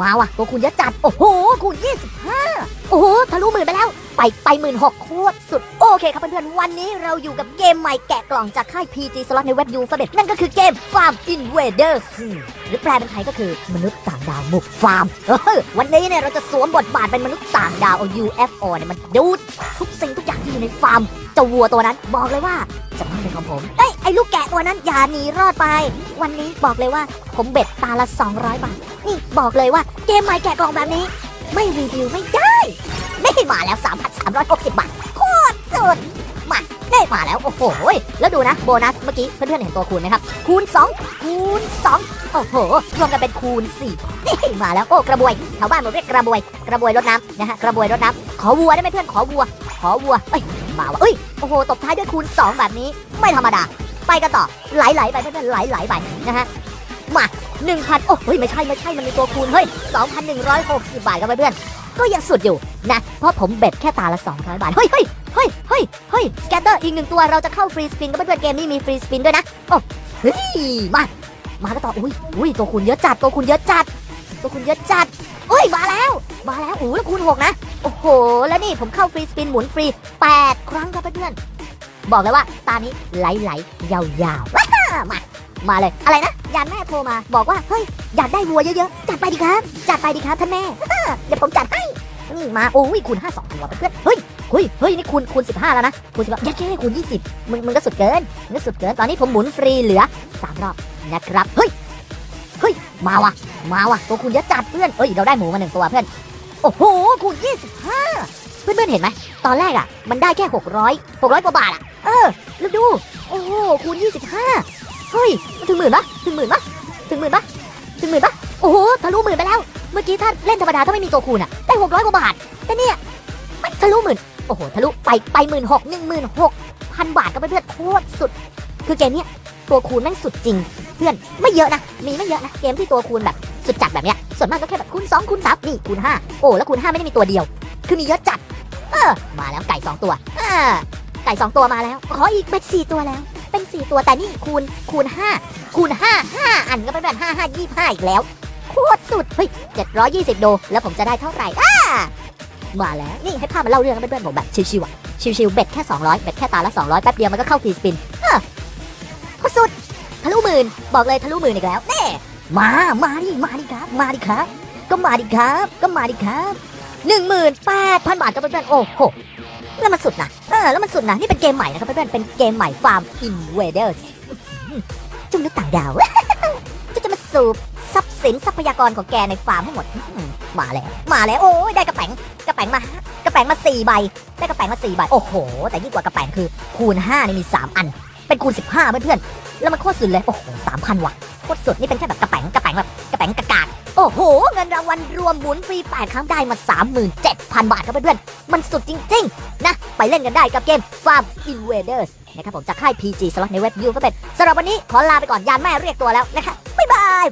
มาว่ะตัวคูณยะจัด โอ้โห คูณ25 โอ้โห ทะลุหมื่นไปแล้ว ไปไปหมื่นหกโคตรสุด โอเคครับเพื่อนๆ วันนี้เราอยู่กับเกมใหม่แกะกล่องจากค่าย PG Slot ในเว็บยูฟเบนั่นก็คือเกม Farm Invaders หรือแปลเป็นไทยก็คือมนุษย์ต่างดาวบุกฟาร์ม เออ วันนี้เนี่ยเราจะสวมบทบาทเป็นมนุษย์ต่างดาวเอา UFO เนี่ยมันดูดทุกสิ่งทุกอย่างที่อยู่ในฟาร์มเจ้าวัวตัวนั้นบอกเลยว่าจะไม่เป็นของผมเอ้ยไอ้ลูกแกะตัวนั้นอย่าหนีรอดไป วันนี้บอกเลยว่าผมเบ็ดตาละ 200 บาท นี่บอกเลยว่าเกมใหม่แกะกล่องแบบนี้ ไม่รีวิวไม่ได้ได้มาแล้ว 3,360 บาท โคตรสุด มาได้มาแล้ว โอ้โห แล้วดูนะ โบนัสเมื่อกี้เพื่อนๆเห็นตัวคูณไหมครับ คูณ 2 คูณ 2 โอ้โห รวมกันเป็นคูณ4นี่มาแล้ว โอ้ กระบวยแถวบ้านผมเรียกกระบวย กระบวยรดน้ำนะฮะ กระบวยรดน้ำขอวัวได้ไหมเพื่อน ขอวัว ขอวัว เอ้ย มาว่ะเอ้ย โอ้โห ตบท้ายด้วยคูณ 2 แบบนี้ ไม่ธรรมดา ไปกันต่อ ไหลๆไปเพื่อนๆไหลๆไปนะฮะ มา1,000โอ้เฮ้ยไม่ใช่ไม่ใช่มันมีตัวคูณเฮ้ย2,160 บาทครับเพื่อนก็ยังสุดอยู่นะ เพราะผมเบ็ดแค่ตาละ 200 บาท เฮ้ยเฮ้ยเฮ้ยเฮ้ยเฮ้ยสแกตเตอร์อีกหนึ่งตัวเราจะเข้าฟรีสปินก็เพื่อนเกมนี้มีฟรีสปินด้วยนะ โอ้เฮ้ย มา มากันต่อ อุ้ยอุ้ยตัวคูณเยอะจัด ตัวคูณเยอะจัด ตัวคูณเยอะจัดเอ้ย มาแล้ว มาแล้วโอ้แล้วคูณหกนะ โอ้โห แล้วนี่ผมเข้าฟรีสปินหมุนฟรี 8 ครั้งครับเพื่อน บอกเลยว่าตานี้ไหลๆยาวๆว้ามา มาเลย อะไรนะ ยานแม่โทรมา บอกว่า เฮ้ย อยากได้วัวเยอะๆ จัดไปดีครับ จัดไปดีครับท่านแม่ เดี๋ยวผมจัดให้นี่มาโอ้ยคูณ5 2ตัวเพื่อนเฮ้ยเฮ้ยเฮ้ยนี่คูณคูณ15 แล้วนะคูณ15ยัดแค่คูณ20มึงมึงก็สุดเกินมึงก็สุดเกินตอนนี้ผมหมุนฟรีเหลือ3รอบนะครับเฮ้ยเฮ้ยมาว่ะมาว่ะตัวคูณเยอะจัดเพื่อนเอ้ยเราได้หมูมาหนึ่งตัวเพื่อนโอ้โหคูณ25เพื่อนๆเห็นไหมตอนแรกอะ มันได้แค่ 600 600กว่าบาทอะเออแล้วดูโอ้โหคูณ25 เฮ้ยมันถึงหมื่นปะถึงหมื่นปะถึงหมื่นปะถึงหมื่นปะโอ้โหทะลุหมื่นไปแล้ว เมื่อกี้ถ้าเล่นธรรมดาถ้าไม่มีตัวคูณอะได้600กว่าบาท แต่เนี่ยไม่ทะลุหมื่นโอ้โหทะลุไปไปหมื่นหกหนึ่งหมื่นหกพันบาทก็เพื่อนโคตรสุด คือเกมเนี้ยตัวคูณแม่งสุดจริง เพื่อนไม่เยอะนะมีไม่เยอะนะเกมที่ตัวคูณแบบสุดจัดแบบเนี้ยส่วนมากก็แค่แบบคูณ2คูณ3นี่คูณ5โอ้แล้วคูณ5ไม่ได้มีตัวเดียว คือมีเยอะจัด เออมาแล้วไก่2ตัวอ่าไก่2ตัวมาแล้วขออีกเป็น4ตัวแล้ว 4 ตัวแต่นี่คูณคูณ 5 คูณ 5 5 อันก็เป็นแบบ5 5 25 อีกแล้ว โคตรสุดเฮ้ย720 โด แล้วผมจะได้เท่าไหร่อ่ามาแล้ว นี่ให้ภาพมาเล่าเรื่องกันเพื่อนๆผมแบบชิวๆอะชิวๆเบ็ดแค่ 200 เบ็ดแค่ตาละ 200 แป๊บเดียวมันก็เข้าฟรีสปินเออโคตรสุดทะลุหมื่นบอกเลยทะลุหมื่นอีกแล้วเน่มา มาดิ มาดิครับ มาดิครับ ก็มาดิครับ ก็มาดิครับหนึ่งหมื่นแปดพันบาทครับเพื่อนๆโอ้โหแล้วมันสุดนะ ออแล้วมันสุดนะนี่เป็นเกมใหม่นะครับเพื่อนๆเป็นเกมใหม่ Farm Invaders จุ่มนึกต่างดาวจะจะมาสูบทรัพย์สินทรัพยากรของแกในฟาร์มทั้งหมดมาแล้วมาแล้วโอ้ยได้กระแป๋งกระแป๋งมากระแป๋งมาสี่ใบได้กระแป๋งมาสี่ใบโอ้โห แต่ยิ่งกว่ากระแป๋งคือคูณห้านี่มีสามอัน เป็นคูณสิบห้าเพื่อนๆแล้วมันโคตรสุดเลยโอ้โหสามพันว่ะโคตรสุดนี่เป็นแค่แบบกระแป๋งกระแป๋งแบบกระแป๋งกระกาด โอ้โห เงินรางวัลรวมหมุนฟรี 8 ครั้งได้มา 37,000 บาทครับเพื่อนๆ มันสุดจริง ๆ นะ ไปเล่นกันได้กับเกม Farm Invaders นะครับผมจากค่าย PG สล็อตในเว็บยูฟเป็นสำหรับวันนี้ขอลาไปก่อนยานแม่เรียกตัวแล้วนะคะบ๊ายบาย